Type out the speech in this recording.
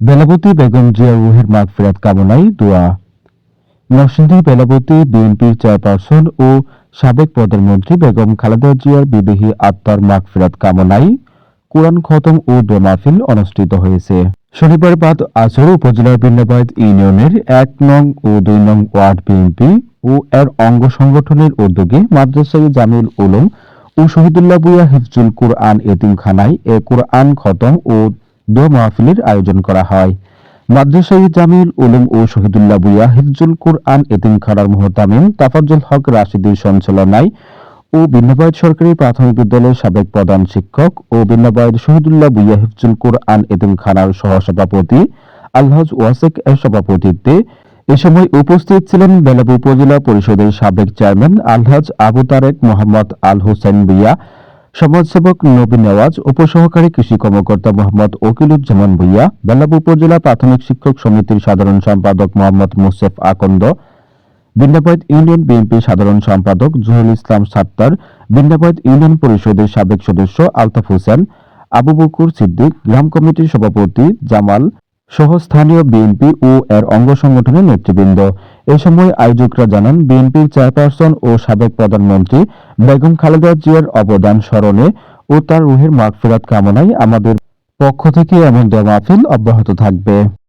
বেলাবতী, বেগম জিয়া রুহের মাগফিরাত কামনায় দোয়া। নরসিংদী, বেলাবতী, বিএনপির চেয়ারপারসন ও সাবেক প্রধানমন্ত্রী বেগম খালেদা জিয়ার বিদেহী আত্মার মাগফিরাত কামনায় কোরআন খতম ও দোয়া মাহফিল অনুষ্ঠিত হয়েছে। শনিবার বাদ আসর উপজেলার বিন্নাবাদ ইউনিয়নের এক নং ও দুই নং ওয়ার্ড বিএনপি ও এর অঙ্গ সংগঠনের উদ্যোগে মাদ্রাসায় জামিউল উলুম ও শহীদুল্লাহ বুয়া হিফজুল কুরআন এতিমখানায় এ কোরআন খতম ও দোয়া মাহফিলের আয়োজন করা হয়। মাদ্রাসায় জামিউল উলুম ও শহীদুল্লাহ বুয়া হিফজুল কুরআন এতিমখানার মোহতামিম তাফাজ্জুল হক রাশিদের সঞ্চালনায় ও বিন্নাবাদ সরকারি প্রাথমিক বিদ্যালয়ের সাবেক প্রধান শিক্ষক ও বিন্নাবাদ শহীদুল্লাহ বুইয়া হিফজুল কোরআন এতিমখানার সহসভাপতি আলহাজ ওয়াসেক এর সভাপতিত্বে এ সময় উপস্থিত ছিলেন বেলাবু উপজেলা পরিষদের সাবেক চেয়ারম্যান আলহাজ আবু তারেক মোহাম্মদ আল হোসেন ভুইয়া সমাজসেবক নবী নেওয়াজ উপসহকারী কৃষি কর্মকর্তা মোহাম্মদ ওকিলুজ্জামান ভুইয়া বেলাবু উপজেলা প্রাথমিক শিক্ষক সমিতির সাধারণ সম্পাদক মোহাম্মদ মুসেফ আকন্দ বিন্দাবাদ ইউনিয়ন বিএনপি সাধারণ সম্পাদক জহুরুল ইসলাম সাত্তার বিন্দাবাদ ইউনিয়ন পরিষদের সাবেক সদস্য আলতাফ হোসেন, আবু বকুর সিদ্দিক, গ্রাম কমিটির সভাপতি জামাল সহ স্থানীয় বিএনপি ও এর অঙ্গ সংগঠনের নেতৃবৃন্দ। এ সময় আয়োজকরা জানান, বিএনপির চেয়ারপারসন ও সাবেক প্রধানমন্ত্রী বেগম খালেদা জিয়ার অবদান স্মরণে ও তার রুহের মাগফিরাত কামনায় আমাদের পক্ষ থেকে এমন দোয়া মাহফিল অব্যাহত থাকবে।